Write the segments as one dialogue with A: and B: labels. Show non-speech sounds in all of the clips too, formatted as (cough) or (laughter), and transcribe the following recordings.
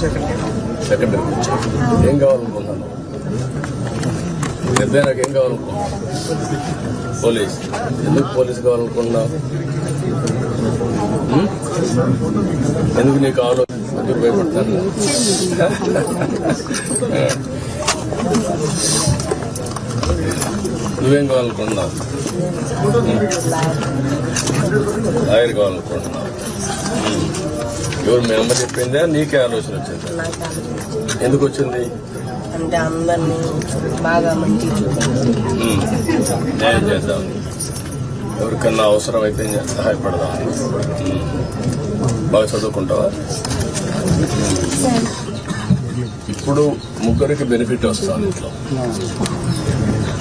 A: Secondary వచ్చావు ఏం కావాలనుకున్నాను పెద్ద నాకు ఏం కావాలనుకున్నాను పోలీస్. ఎందుకు పోలీస్ కావాలనుకున్నావు ఉం? ఎందుకు నీకు ఆలోచన? భయపడతాను? (laughs) నువ్వేం కావాలనుకున్నావు లాయర్ కావాలనుకుంటున్నావు. ఎవరు మీ అమ్మ చెప్పిందా? నీకే ఆలోచన వచ్చిందా? ఎందుకు వచ్చింది?
B: అంటే అందరినీ బాగా మంచి.
A: న్యాయం చేద్దాం. ఎవరికన్నా అవసరం అయితే సహాయపడదాం. బాగా చదువుకుంటావా? ఇప్పుడు ముగ్గురికి బెనిఫిట్ వస్తుంది ఇంట్లో.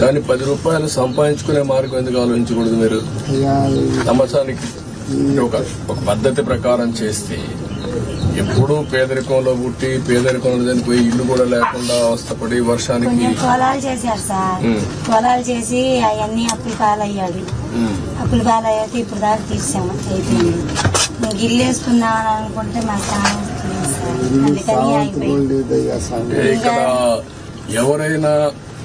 A: కానీ పది రూపాయలు సంపాదించుకునే మార్గం ఎందుకు ఆలోచించకూడదు మీరు? సంవత్సరానికి ఒక ఒక పద్ధతి ప్రకారం చేస్తే ఎప్పుడూ పేదరికంలో పుట్టి పేదరికంలో చనిపోయి ఇల్లు కూడా లేకుండా అవస్థపడి వర్షానికి
C: పొలాలు చేశారు సార్. పొలాలు చేసి అవన్నీ అప్పులు పాలయ్యాడు. అప్పులు పాలయ్యాక ఇప్పుడు దాకా తీసాము అయిపోయింది. ఇంక ఇల్లు వేసుకుందామని అనుకుంటే మా సార్. అందుకని అయిపోయింది.
A: ఇక్కడ ఎవరైనా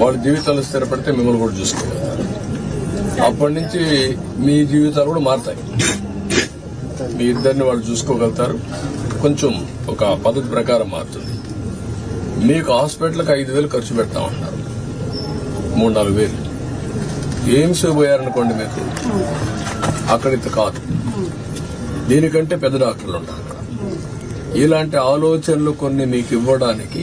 A: వాళ్ళ జీవితాలు స్థిరపడితే మిమ్మల్ని కూడా చూసుకోగలుగుతారు. అప్పటి నుంచి మీ జీవితాలు కూడా మారుతాయి. మీ ఇద్దరిని వాళ్ళు చూసుకోగలుగుతారు. కొంచెం ఒక పద్ధతి ప్రకారం మారుతుంది. మీకు హాస్పిటల్కి ఐదు వేలు ఖర్చు పెడతామన్నారు మూడు నాలుగు వేలు. ఎయిమ్స్ పోయారనుకోండి మీకు అక్కడ ఇంత కాదు. దీనికంటే పెద్ద డాక్టర్లు ఉంటారు ఇలాంటి ఆలోచనలు కొన్ని మీకు ఇవ్వడానికి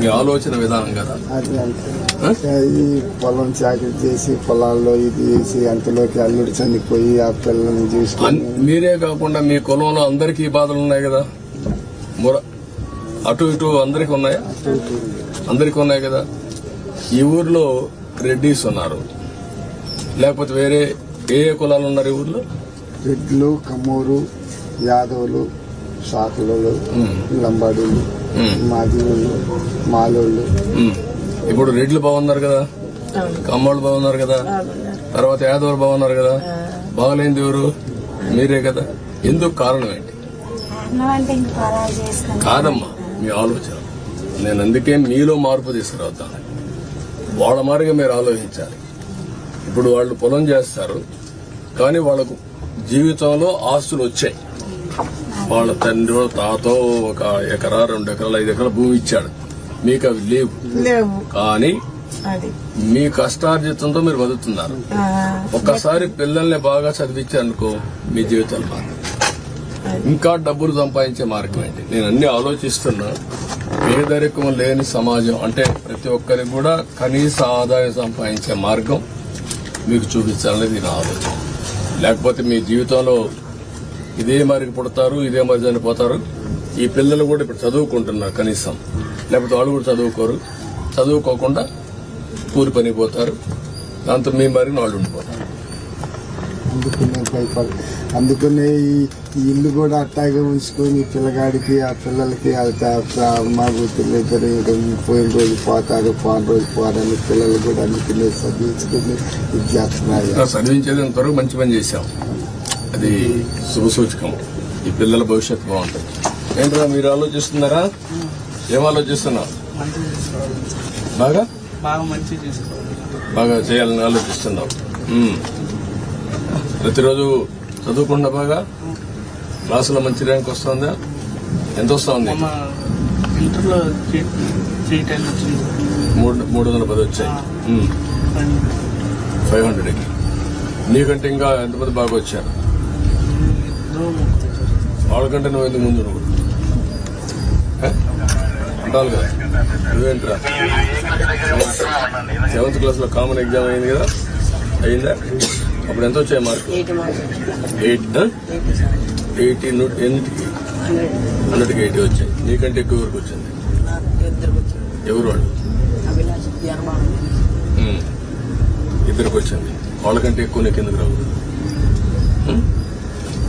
A: మీ ఆలోచన విధానం కదా.
D: ఈ పొలం చాకరీ చేసి పొలాల్లో ఇది వేసి అంతలోకి అల్లుడు చనిపోయి ఆ పిల్లల్ని చూసుకొని
A: మీరే కాకుండా మీ కులంలో అందరికీ ఈ బాధలు ఉన్నాయి కదా? ముర అటు ఇటు అందరికి ఉన్నాయా? అందరికి ఉన్నాయి కదా? ఈ ఊర్లో రెడ్డిస్ ఉన్నారు. లేకపోతే వేరే ఏ ఏ కులాలు ఉన్నారు ఈ ఊర్లో?
D: రెడ్లు కమ్మూరు యాదవులు
A: ఉమ్,
D: లంబాడీలు. మాదివులు మాలోళ్ళు.
A: ఇప్పుడు రెడ్లు బాగున్నారు కదా? కమ్మోళ్ళు బాగున్నారు కదా? తర్వాత యాదవులు బాగున్నారు కదా? బాగలేంది ఎవరు? మీరే కదా? ఎందుకు కారణం ఏంటి? కాదమ్మా మీ ఆలోచన. నేను అందుకే మీలో మార్పు తీసుకురావుతాను వాళ్ళ మారిగా మీరు ఆలోచించాలి. ఇప్పుడు వాళ్ళు పొలం చేస్తారు కానీ వాళ్ళకు జీవితంలో ఆస్తులు వచ్చాయి. వాళ్ళ తండ్రి తాతో ఒక ఎకరా రెండు ఎకరాలు ఐదు ఎకరాల భూమి ఇచ్చాడు. మీకు అవి లేవు.
B: లేవు.
A: కానీ మీ కష్టార్జితంతో మీరు బతుకుతున్నారు. ఒక్కసారి పిల్లల్ని బాగా చదివించారనుకో మీ జీవితాలు ఇంకా డబ్బులు సంపాదించే మార్గం ఏంటి? నేను అన్ని ఆలోచిస్తున్నా. పేదరికం లేని సమాజం అంటే ప్రతి ఒక్కరికి కూడా కనీస ఆదాయం సంపాదించే మార్గం మీకు చూపించాలనేది నా ఆలోచన. లేకపోతే మీ జీవితంలో ఇదే మరికి పుడతారు ఇదే మరి చనిపోతారు ఈ పిల్లలు కూడా ఇప్పుడు చదువుకుంటున్నారు కనీసం. లేకపోతే వాళ్ళు కూడా చదువుకోరు. చదువుకోకుండా కూలి పని పోతారు. దాంతో మీ మరి వాళ్ళు ఉండిపోతారు.
D: అందుకునే ఈ ఇల్లు కూడా అట్టాగే ఉంచుకొని పిల్లగాడికి ఆ పిల్లలకి ఆ త- త- మా కూతురు ఇద్దరు పోయిన రోజు పోతారు పోయిన రోజు పోరని పిల్లలు కూడా అందుకునే చదివించుకుని ఇది చేస్తున్నారు
A: చదివించేది ఇంతవరకు మంచి పని చేశాం. అది శుభసూచకం ఈ పిల్లల భవిష్యత్తు బాగుంటుంది. ఏంట్రా మీరు ఆలోచిస్తున్నారా? ఏం
E: చేసుకోవాలి
A: బాగా?
E: బాగా
A: చేయాలని ఆలోచిస్తున్నావు. ఉమ్. ప్రతిరోజు చదువుకుంటా బాగా? క్లాసులో మంచి ర్యాంక్ వస్తుందా? ఎంత వస్తుంది? మూడు మూడు వందల పది వచ్చాయి. ఫైవ్ హండ్రెడ్కి. నీకంటే ఇంకా ఎంతమంది బాగా వచ్చారు. వాళ్ళకంటే నువ్వు ఎందుకు ముందు నువ్వు? అంటావు కదా నువ్వేంట్రా? సెవెంత్ క్లాస్లో కామన్ ఎగ్జామ్ అయింది కదా? అయిందా? అప్పుడు ఎంత వచ్చాయి మార్క్
B: ఎయిట్
A: ఎయిట్ ఎయిటీ నూట ఎన్నిటికి?
B: హండ్రెడ్
A: హండ్రెడ్కి ఎయిటీ వచ్చాయి. నీకంటే ఎక్కువ వరకు వచ్చింది? ఎవరు వాళ్ళు. ఇద్దరికి వచ్చింది. వాళ్ళకంటే ఎక్కువ నీకు ఎందుకు రావు?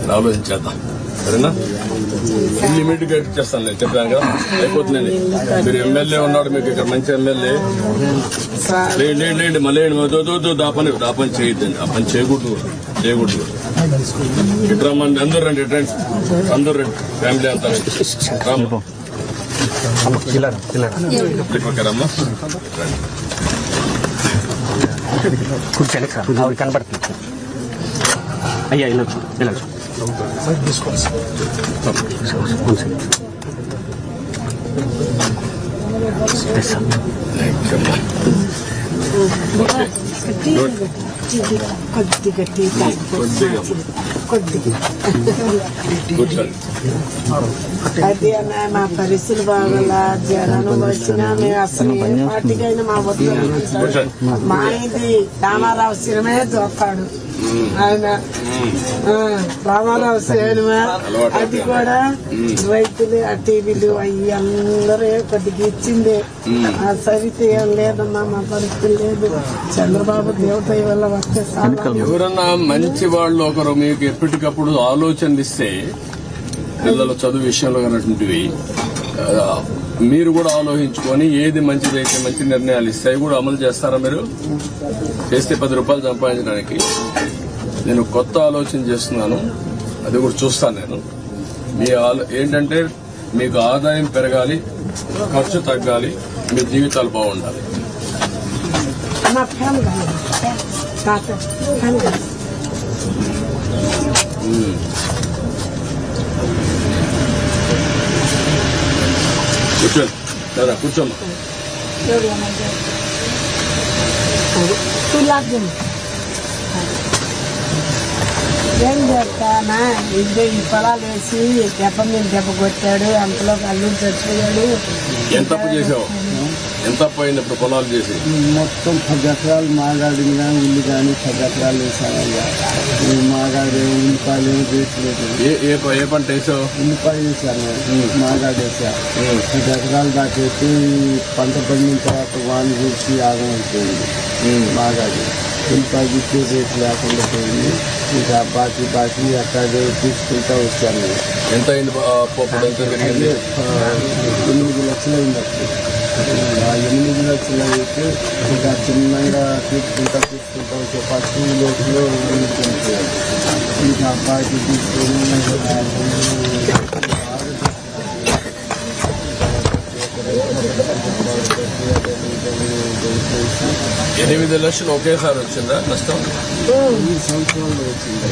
A: నేను ఆలోచించేద్దాం సరేనా? లిమిట్గా ఇచ్చేస్తాను నేను చెప్పాను కదా? అయిపోతుందండి. మీరు ఎమ్మెల్యే ఉన్నాడు మీకు ఇక్కడ మంచి ఎమ్మెల్యే. లేండి లేండి లేండి మళ్ళీ లేండి. వద్దు, వద్దు, పని ఆ పని చేయొద్దండి. ఆ పని చేయకూడదు చేయకూడదు. ఇటు రమ్మండి అందరు రండి ఇటు రండి. రండి ఫ్యామిలీ అంతా రండి.
F: కూర్చోండి కనబడుతుంది. అయ్యా ఇలా ఇలా
B: కొద్దిగా అది మా పరిస్థితులు బాగా జనాలు వచ్చినా మేము అసలు ఏ పార్టీకైనా మా వద్దు మా ఇది రామారావు సినిమే చూస్తాడు. ఆయన రామారావు సినిమా అది కూడా రైతులు ఆ టీవీలు అవి అందరూ కొద్దిగా ఇచ్చింది. ఆ సరితే ఏం లేదమ్మా మా పరిస్థితి లేదు. చంద్రబాబు దేవత వల్ల వస్తే
A: ఎవరన్నా మంచి వాళ్ళు ఒకరు మీకు ఎప్పటికప్పుడు ఆలోచనలు ఇస్తే పిల్లల చదువు విషయంలో అన్నటువంటివి మీరు కూడా ఆలోచించుకొని ఏది మంచిదైతే మంచి నిర్ణయాలు ఇస్తే అవి కూడా అమలు చేస్తారా మీరు? చేస్తే పది రూపాయలు సంపాదించడానికి. నేను కొత్త ఆలోచన చేస్తున్నాను. అది కూడా చూస్తాను నేను. మీ ఆలో ఏంటంటే మీకు ఆదాయం పెరగాలి ఖర్చు తగ్గాలి మీ జీవితాలు బాగుండాలి
B: ఫ్యాన్ కాదు తాత ఫ్యాన్ కాదు
A: కూర్చోండి. కదా కూర్చోమ్మా.
B: ఏం చేస్తానా? ఇదే ఈ పొలాలు వేసి దెబ్బ మీద దెబ్బ కొట్టాడు అంతలో అల్లుడు చచ్చిపోయాడు
A: ఎంత చేసావు? ఎంత అప్పు అయింది ఇప్పుడు పొలాలు చేసి?
D: మొత్తం పది ఎకరాలు మాగాడిని కానీ ఇల్లు కానీ పది ఎకరాలు వేసానయ్యా ఈ మాగాడు ఉల్లిపాయలు ఏమి వేసలేదు
A: ఏ ఏ పంట వేసావు?
D: ఉల్లిపాయ వేసాను మాగాడు వేసా. పది ఎకరాలు దాకేసి పంట పండిన తర్వాత వాన చూసి ఆగం అయిపోయింది. మాగాడు. ఉల్లిపాయ ఇచ్చే రేటు లేకుండా పోయింది. ఇంకా బాకీ బాకీ అట్లాగే తీసుకుంటా వచ్చాను
A: ఎంత అయింది
D: ఎనిమిది లక్షలు అయింది అప్పుడు. ఎనిమిది లక్షలు అయితే ఇంకా చిన్నగా తీసుకుంటా తీసుకుంటా వచ్చే ఫస్ట్ లోపల ఉండిపోయింది. ఇంకా అబ్బాయికి తీసుకొని
A: ఎనిమిది లక్షలు ఒకేసారి వచ్చిందా నష్టం
D: ఈ సంవత్సరంలో వచ్చింది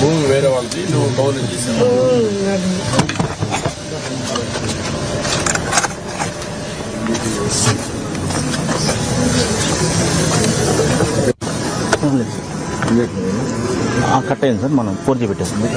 A: భూమి వేరే వాళ్ళది నువ్వు కౌలు చేసావు
G: కట్ అయింది సార్ మనం ఫోర్ జీ పెట్టేస్తుంది